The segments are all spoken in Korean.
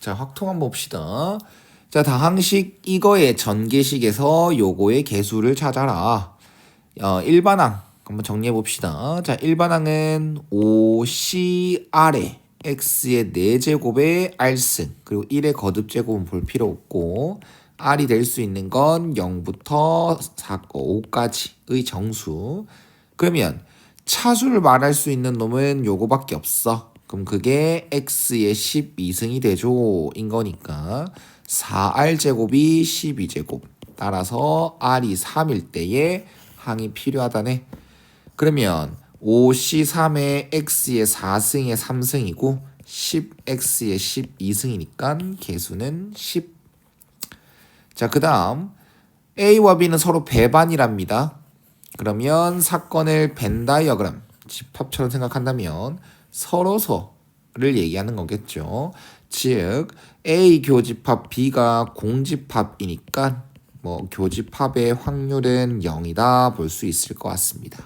자, 확통 한번 봅시다. 자, 다항식 이거의 전개식에서 요거의 개수를 찾아라. 어, 일반항 한번 정리해 봅시다. 자, 일반항은 5CR에 x의 4제곱의 r승 그리고 1의 거듭 제곱은 볼 필요 없고 r이 될 수 있는 건 0부터 4, 5까지의 정수. 그러면 차수를 말할 수 있는 놈은 요거밖에 없어. 그럼 그게 x의 12승이 되죠. 인 거니까 4r 제곱이 12제곱. 따라서 r이 3일 때에 항이 필요하다네. 그러면 5C3의 x의 4승의 3승이고 10x의 12승이니까 개수는 10. 자, 그 다음 A와 B는 서로 배반이랍니다. 그러면 사건을 벤 다이어그램 집합처럼 생각한다면 서로서를 얘기하는 거겠죠. 즉 A 교집합 B가 공집합이니까 뭐 교집합의 확률은 0이다 볼 수 있을 것 같습니다.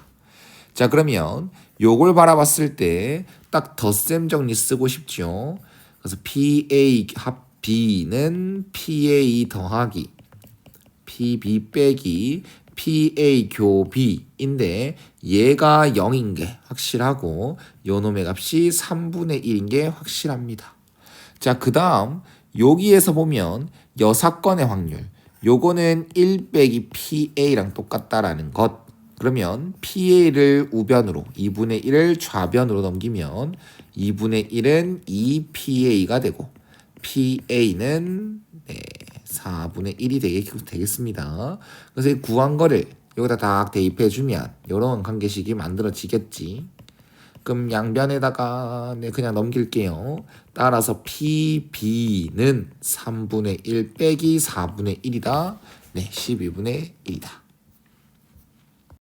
자 그러면 요걸 바라봤을 때 딱 덧셈 정리 쓰고 싶죠. 그래서 PA 합 B는 PA 더하기 PB 빼기 PA 교B인데 얘가 0인 게 확실하고 요 놈의 값이 3분의 1인 게 확실합니다. 자, 그 다음 여기에서 보면 여사건의 확률. 요거는 1 빼기 PA랑 똑같다라는 것. 그러면 PA를 우변으로 2분의 1을 좌변으로 넘기면 2분의 1은 2PA가 되고 PA는 네, 4분의 1이 되겠, 되겠 습니다. 그래서 이 구한 거를 여기다 딱 대입해주면 이런 관계식이 만들어지겠지. 그럼 양변에다가 네, 그냥 넘길게요. 따라서 PB는 3분의 1 빼기 4분의 1이다. 네, 12분의 1이다.